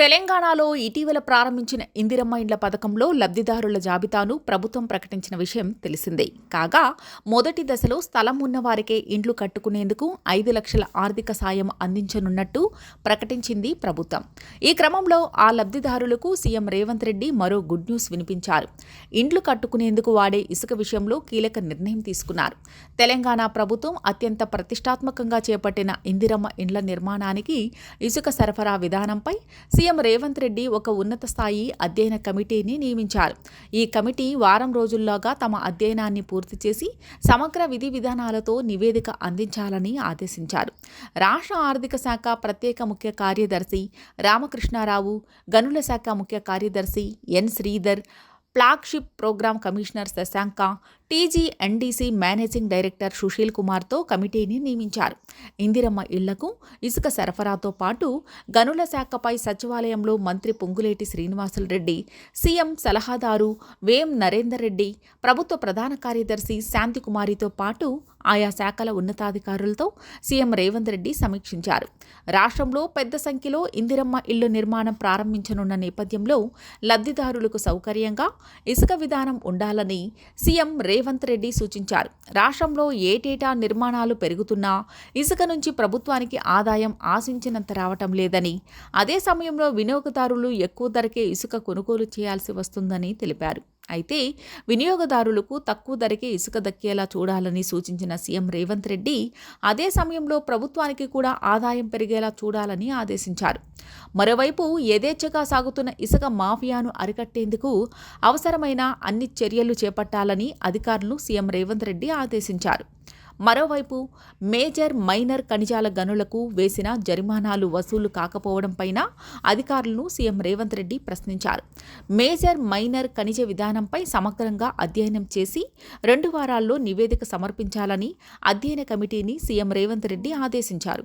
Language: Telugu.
తెలంగాణలో ఇటీవల ప్రారంభించిన ఇందిరమ్మ ఇండ్ల పథకంలో లబ్ధిదారుల జాబితాను ప్రభుత్వం ప్రకటించిన విషయం తెలిసిందే. కాగా మొదటి దశలో స్థలం ఉన్నవారికే ఇండ్లు కట్టుకునేందుకు ఐదు లక్షల ఆర్థిక సాయం అందించనున్నట్టు ప్రకటించింది ప్రభుత్వం. ఈ క్రమంలో ఆ లబ్ధిదారులకు సీఎం రేవంత్ రెడ్డి మరో గుడ్ న్యూస్ వినిపించారు. ఇండ్లు కట్టుకునేందుకు వాడే ఇసుక విషయంలో కీలక నిర్ణయం తీసుకున్నారు. తెలంగాణ ప్రభుత్వం అత్యంత ప్రతిష్టాత్మకంగా చేపట్టిన ఇందిరమ్మ ఇండ్ల నిర్మాణానికి ఇసుక సరఫరా విధానంపై సీఎం రేవంత్ రెడ్డి ఒక ఉన్నత స్థాయి అధ్యయన కమిటీని నియమించారు. ఈ కమిటీ వారం రోజుల్లోగా తమ అధ్యయనాన్ని పూర్తి చేసి సమగ్ర విధి విధానాలతో నివేదిక అందించాలని ఆదేశించారు. రాష్ట్ర ఆర్థిక శాఖ ప్రత్యేక ముఖ్య కార్యదర్శి రామకృష్ణారావు గనుల శాఖ ముఖ్య కార్యదర్శి N Sridhar flagship programme commissioner Shashanka TG NDC managing director Sushil కుమార్తో కమిటీని నియమించారు. ఇందిరమ్మ ఇళ్ళకు ఇసుక సరఫరాతో పాటు గనుల శాఖపై సచివాలయంలో మంత్రి పొంగులేటి శ్రీనివాసులరెడ్డి సీఎం సలహాదారు వేం నరేందర్ రెడ్డి ప్రభుత్వ ప్రధాన కార్యదర్శి శాంతికుమారితో పాటు ఆయా శాఖల ఉన్నతాధికారులతో సీఎం రేవంత్ రెడ్డి సమీక్షించారు. రాష్ట్రంలో పెద్ద సంఖ్యలో ఇందిరమ్మ ఇళ్ళు నిర్మాణం ప్రారంభించనున్న నేపథ్యంలో లబ్ధిదారులకు సౌకర్యంగా ఇసుక విధానం ఉండాలని సీఎం రేవంత్ రెడ్డి సూచించారు. రాష్ట్రంలో ఏటేటా నిర్మాణాలు పెరుగుతున్నా ఇసుక నుంచి ప్రభుత్వానికి ఆదాయం ఆశించినంత రావటం లేదని అదే సమయంలో వినియోగదారులు ఎక్కువ ధరకే ఇసుక కొనుగోలు చేయాల్సి వస్తుందని తెలిపారు. అయితే వినియోగదారులకు తక్కువ ధరకే ఇసుక దక్కేలా చూడాలని సూచించిన సీఎం రేవంత్ రెడ్డి అదే సమయంలో ప్రభుత్వానికి కూడా ఆదాయం పెరిగేలా చూడాలని ఆదేశించారు. మరోవైపు యథేచ్ఛగా సాగుతున్న ఇసుక మాఫియాను అరికట్టేందుకు అవసరమైన అన్ని చర్యలు చేపట్టాలని అధికారులు సీఎం రేవంత్ రెడ్డి ఆదేశించారు. మరోవైపు మేజర్ మైనర్ ఖనిజాల గనులకు వేసిన జరిమానాలు వసూలు కాకపోవడంపైన అధికారులను సీఎం రేవంత్ రెడ్డి ప్రశ్నించారు. మేజర్ మైనర్ ఖనిజ విధానంపై సమగ్రంగా అధ్యయనం చేసి రెండు వారాల్లో నివేదిక సమర్పించాలని అధ్యయన కమిటీని సీఎం రేవంత్ రెడ్డి ఆదేశించారు.